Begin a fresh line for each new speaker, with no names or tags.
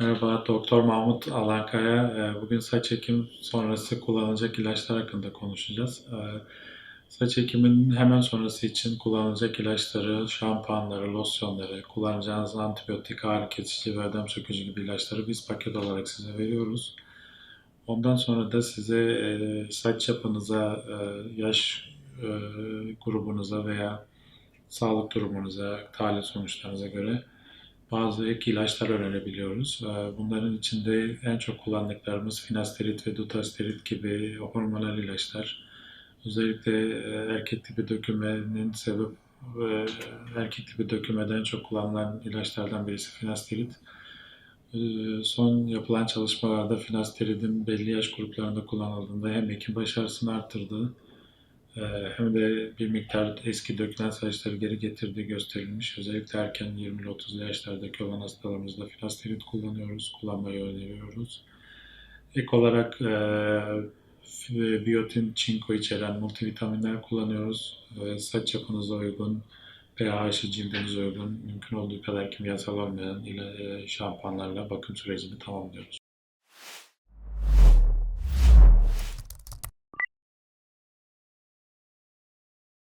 Merhaba, Doktor Mahmut Alankaya. Ee, Bugün saç ekim sonrası kullanılacak ilaçlar hakkında konuşacağız. Ee, Saç ekiminin hemen sonrası için kullanılacak ilaçları, şampuanları, losyonları, kullanacağınız antibiyotik, ağrı kesici ve ödem sökücü gibi ilaçları biz paket olarak size veriyoruz. Ondan sonra da size e, saç yapınıza, e, yaş e, grubunuza veya sağlık durumunuza, tahlil sonuçlarınıza göre bazı ek ilaçlar önerebiliyoruz. Ee, Bunların içinde en çok kullandıklarımız finasterid ve dutasterid gibi hormonal ilaçlar. Özellikle e, erkek tipi dökümenin sebep ve erkek tipi dökümede en çok kullanılan ilaçlardan birisi finasterid. Ee, Son yapılan çalışmalarda finasteridin belli yaş gruplarında kullanıldığında hem ekim başarısını arttırdığı ee, hem de bir miktar eski dökülen saçları geri getirdiği gösterilmiş. Özellikle erken 20-30 yaşlardaki olan hastalarımızda finasterid kullanıyoruz, kullanmayı öneriyoruz. Ek olarak e, biyotin, çinko içeren multivitaminler kullanıyoruz. E, saç yapınıza uygun, pH'i cildinize uygun, mümkün olduğu kadar kimyasal olmayan ile, e, şampuanlarla bakım sürecini tamamlıyoruz.